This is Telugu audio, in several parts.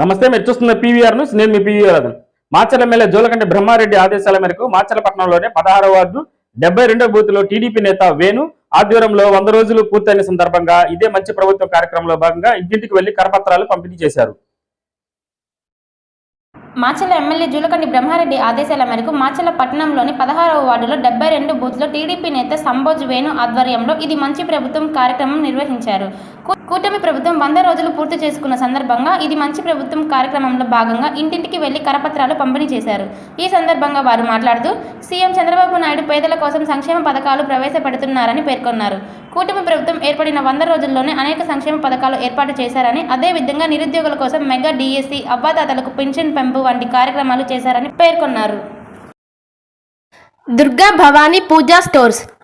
నమస్తే మీరు చూస్తున్న పీవీఆర్ న్యూస్ నేను మీ పీవీఆర్ అదన్ మాచర్ల ఎమ్మెల్యే జోలకంటి బ్రహ్మారెడ్డి ఆదేశాల మేరకు మాచర్ల పదహారవ వార్డు డెబ్బై రెండో బూత్లో టీడీపీ నేత వేణు ఆధ్వర్యంలో వంద రోజులు పూర్తయిన సందర్భంగా ఇదే మంచి ప్రభుత్వం కార్యక్రమంలో భాగంగా ఇంటింటికి వెళ్ళి కరపత్రాలు పంపిణీ చేశారు. మాచల ఎమ్మెల్యే జూలకంటి బ్రహ్మారెడ్డి ఆదేశాల మేరకు మాచల పట్టణంలోని పదహారవ వార్డులో డెబ్బై రెండు బూత్లో టీడీపీ నేత సంబోజ్ వేణు ఆధ్వర్యంలో ఇది మంచి ప్రభుత్వం కార్యక్రమం నిర్వహించారు. కూటమి ప్రభుత్వం వంద రోజులు పూర్తి చేసుకున్న సందర్భంగా ఇది మంచి ప్రభుత్వం కార్యక్రమంలో భాగంగా ఇంటింటికి వెళ్ళి కరపత్రాలు పంపిణీ చేశారు. ఈ సందర్భంగా వారు మాట్లాడుతూ సీఎం చంద్రబాబు నాయుడు పేదల కోసం సంక్షేమ పథకాలు ప్రవేశపెడుతున్నారని పేర్కొన్నారు. కూటమి ప్రభుత్వం ఏర్పడిన వంద రోజుల్లోనే అనేక సంక్షేమ పథకాలు ఏర్పాటు చేశారని అదేవిధంగా నిరుద్యోగుల కోసం మెగా డిఎస్సి అవ్వాతాతలకు పెన్షన్ పెంపు వంటి కార్యక్రమాలు చేశారని పేర్కొన్నారు. Durga Bhavani Puja stores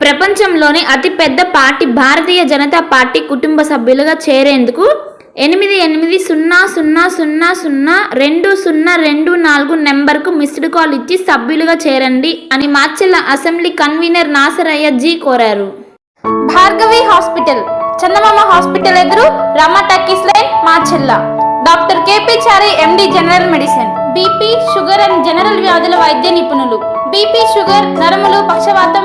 ప్రపంచంలోనే అతిపెద్ద పార్టీ భారతీయ జనతా పార్టీ కుటుంబ సభ్యులుగా చేరేందుకు ఎనిమిది ఎనిమిది సున్నా సున్నా సున్నా సున్నా రెండు సున్నా రెండు నాలుగు నెంబర్కు మిస్డ్ కాల్ ఇచ్చి సభ్యులుగా చేరండి అని మార్చెల్ల అసెంబ్లీ కన్వీనర్ నాసరయ్య జీ కోరారు. భార్గవి హాస్పిటల్ చందమామ హాస్పిటల్ ఎదురు Rama line Macherla doctor KP Chari MD general medicine. BP sugar and general వ్యాధుల వైద్య నిపుణులు. బీపీ షుగర్ నరములు పక్షవాతం